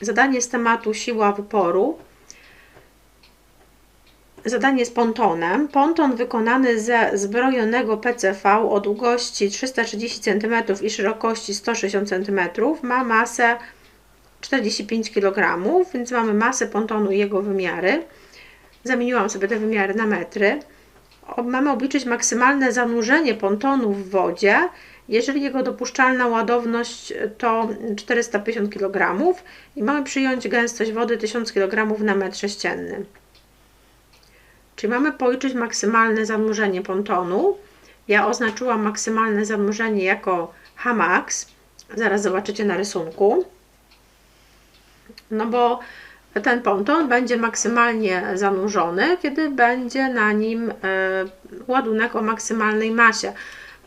Zadanie z tematu siła wyporu. Zadanie z pontonem. Ponton wykonany ze zbrojonego PCV o długości 330 cm i szerokości 160 cm ma masę 45 kg, więc mamy masę pontonu i jego wymiary. Zamieniłam sobie te wymiary na metry. Mamy obliczyć maksymalne zanurzenie pontonu w wodzie, jeżeli jego dopuszczalna ładowność to 450 kg i mamy przyjąć gęstość wody 1000 kg na metr sześcienny. Czyli mamy policzyć maksymalne zanurzenie pontonu. Ja oznaczyłam maksymalne zanurzenie jako Hmax. Zaraz zobaczycie na rysunku. No bo ten ponton będzie maksymalnie zanurzony, kiedy będzie na nim e, ładunek o maksymalnej masie.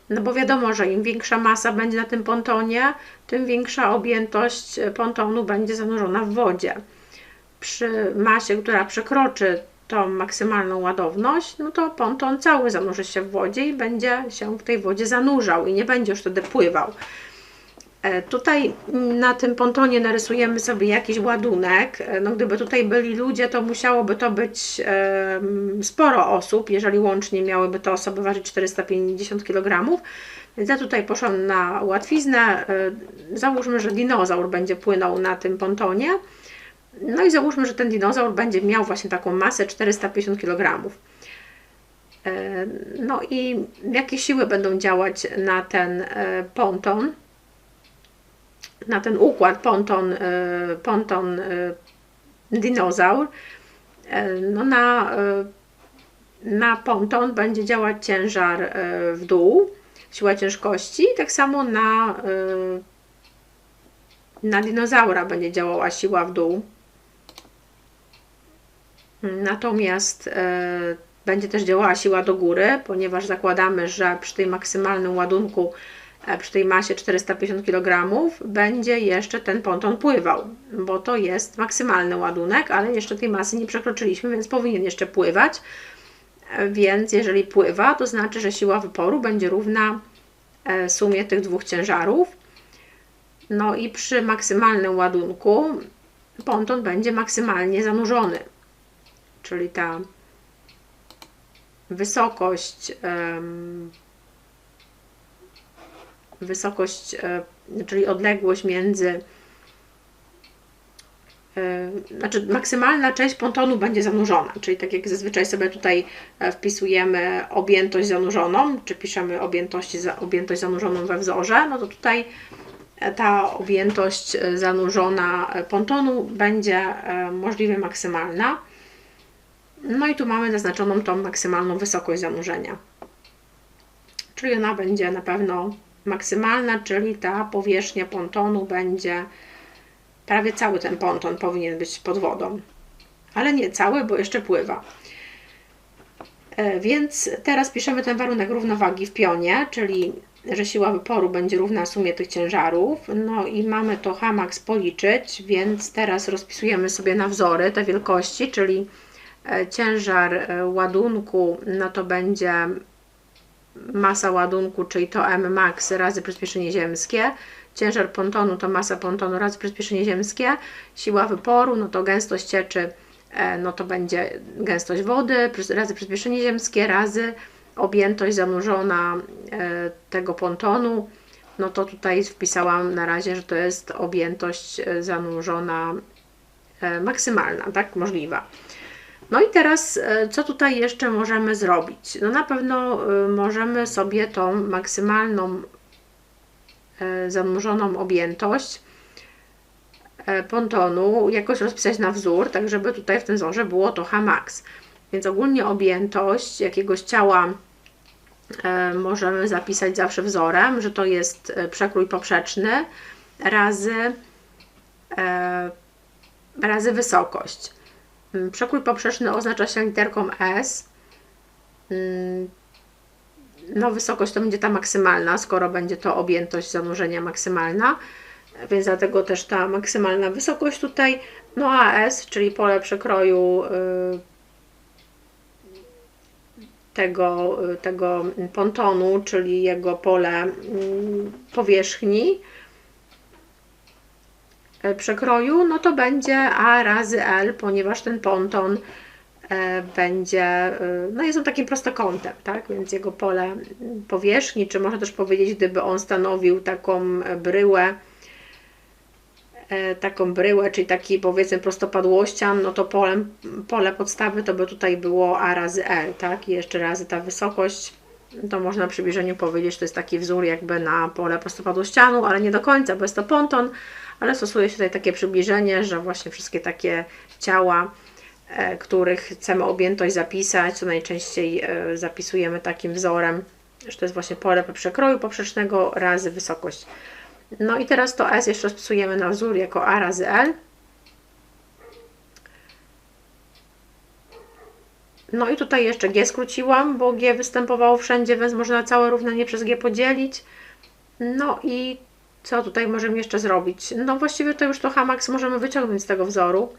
No bo wiadomo, że im większa masa będzie na tym pontonie, tym większa objętość pontonu będzie zanurzona w wodzie. Przy masie, która przekroczy tą maksymalną ładowność, no to ponton cały zanurzy się w wodzie i będzie się w tej wodzie zanurzał i nie będzie już wtedy pływał. E, tutaj na tym pontonie narysujemy sobie jakiś ładunek. E, no, gdyby tutaj byli ludzie, to musiałoby to być sporo osób, jeżeli łącznie miałyby te osoby ważyć 450 kg. Więc ja tutaj poszłam na łatwiznę. E, załóżmy, że dinozaur będzie płynął na tym pontonie. No i załóżmy, że ten dinozaur będzie miał właśnie taką masę 450 kg. No i jakie siły będą działać na ten ponton? Na ten układ ponton, e, ponton e, dinozaur, e, no na, na ponton będzie działać ciężar w dół, siła ciężkości, tak samo na, na dinozaura będzie działała siła w dół. Natomiast będzie też działała siła do góry, ponieważ zakładamy, że przy tej maksymalnym ładunku przy tej masie 450 kg będzie jeszcze ten ponton pływał, bo to jest maksymalny ładunek, ale jeszcze tej masy nie przekroczyliśmy, więc powinien jeszcze pływać. E, więc jeżeli pływa, to znaczy, że siła wyporu będzie równa e, sumie tych dwóch ciężarów. No i przy maksymalnym ładunku ponton będzie maksymalnie zanurzony, czyli ta wysokość wysokość, e, czyli odległość między e, znaczy maksymalna część pontonu będzie zanurzona, czyli tak jak zazwyczaj sobie tutaj e, wpisujemy objętość zanurzoną, czy piszemy objętość, objętość zanurzoną we wzorze, no to tutaj ta objętość zanurzona pontonu będzie możliwie maksymalna. No i tu mamy zaznaczoną tą maksymalną wysokość zanurzenia. Czyli ona będzie na pewno maksymalna, czyli ta powierzchnia pontonu będzie prawie cały ten ponton powinien być pod wodą. Ale nie cały, bo jeszcze pływa. E, więc teraz piszemy ten warunek równowagi w pionie, czyli że siła wyporu będzie równa sumie tych ciężarów. No i mamy to Hmax policzyć, więc teraz rozpisujemy sobie na wzory te wielkości, czyli e, ciężar e, ładunku, no to będzie masa ładunku, czyli to M max razy przyspieszenie ziemskie. Ciężar pontonu to masa pontonu razy przyspieszenie ziemskie. Siła wyporu, no to gęstość cieczy, e, no to będzie gęstość wody razy przyspieszenie ziemskie razy objętość zanurzona e, tego pontonu. No to tutaj wpisałam na razie, że to jest objętość e, zanurzona maksymalna, tak, możliwa. No i teraz, e, co tutaj jeszcze możemy zrobić? No na pewno e, możemy sobie tą maksymalną e, zanurzoną objętość pontonu jakoś rozpisać na wzór, tak żeby tutaj w tym wzorze było to Hmax. Więc ogólnie objętość jakiegoś ciała możemy zapisać zawsze wzorem, że to jest przekrój poprzeczny razy, razy wysokość. Mm, przekrój poprzeczny oznacza się literką S. Mm, no, wysokość to będzie ta maksymalna, skoro będzie to objętość zanurzenia maksymalna, więc dlatego też ta maksymalna wysokość tutaj. No a S, czyli pole przekroju y, tego, y, tego pontonu, czyli jego pole mm, powierzchni, przekroju, no to będzie A razy L, ponieważ ten ponton e, będzie, e, no jest on takim prostokątem, tak? Więc jego pole powierzchni, czy można też powiedzieć, gdyby on stanowił taką e, bryłę, e, taką bryłę, czyli taki powiedzmy prostopadłościan, no to polem, pole podstawy to by tutaj było A razy L, tak? I jeszcze razy ta wysokość, to można przybliżeniu powiedzieć, że to jest taki wzór jakby na pole prostopadłościanu, ale nie do końca, bo jest to ponton, ale stosuje się tutaj takie przybliżenie, że właśnie wszystkie takie ciała, e, których chcemy objętość zapisać, to najczęściej e, zapisujemy takim wzorem, że to jest właśnie pole przekroju poprzecznego razy wysokość. No i teraz to S jeszcze rozpisujemy na wzór jako A razy L. No i tutaj jeszcze G skróciłam, bo G występowało wszędzie, więc można całe równanie przez G podzielić. No i co tutaj możemy jeszcze zrobić? No właściwie to już to Hamax możemy wyciągnąć z tego wzoru.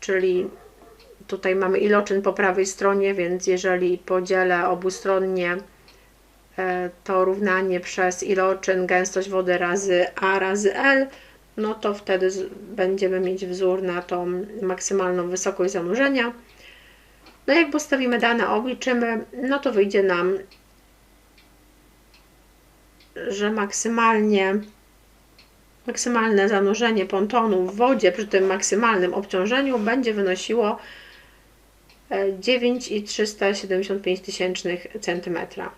Czyli tutaj mamy iloczyn po prawej stronie, więc jeżeli podzielę obustronnie e, to równanie przez iloczyn gęstość wody razy A razy L, no to wtedy będziemy mieć wzór na tą maksymalną wysokość zanurzenia. No jak postawimy dane, obliczymy, no to wyjdzie nam, że maksymalnie maksymalne zanurzenie pontonu w wodzie przy tym maksymalnym obciążeniu będzie wynosiło e, 9,375 tysięcznych centymetra.